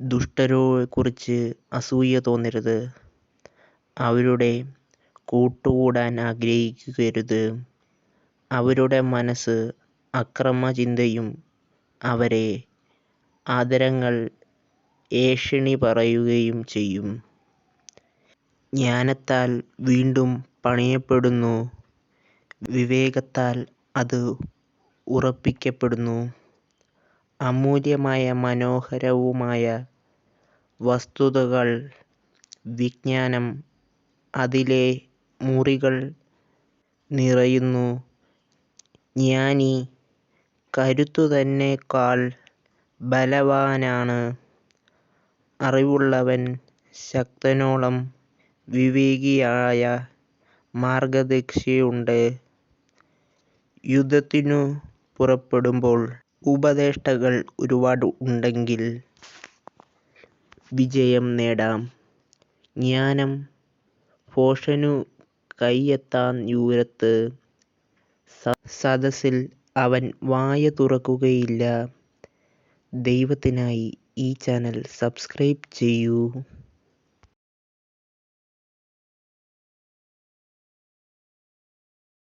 ദുഷ്ടരെക്കുറിച്ച് അസൂയ തോന്നരുത്. അവരുടെ കൂട്ടുകൂടാൻ ആഗ്രഹിക്കരുത്. അവരുടെ മനസ്സ് അക്രമചിന്തയും അവരെ ആദരങ്ങൾ ഏഷണി പറയുകയും ചെയ്യും. ജ്ഞാനത്താൽ വീണ്ടും പണിയപ്പെടുന്നു. വിവേകത്താൽ അത് ഉറപ്പിക്കപ്പെടുന്നു. അമൂല്യമായ മനോഹരവുമായ വസ്തുതകൾ വിജ്ഞാനം അതിലെ മുറികൾ നിറയുന്നു. ജ്ഞാനി കരുത്തുതന്നേക്കാൾ ബലവാനാണ്. അറിവുള്ളവൻ ശക്തനോളം വിവേകിയായ മാർഗദർശിയുണ്ട് യുദ്ധത്തിനു പുറപ്പെടുമ്പോൾ ഉപദേഷ്ടാക്കൾ ഒരുപാട് ഉണ്ടെങ്കിൽ വിജയം നേടാം. ജ്ഞാനം ഭോഷനു കയ്യെത്താദൂരത്ത് സദസ്സിൽ അവൻ വായ തുറക്കുകയില്ല. ദൈവത്തിനായി ഈ ചാനൽ സബ്സ്ക്രൈബ് ചെയ്യൂ.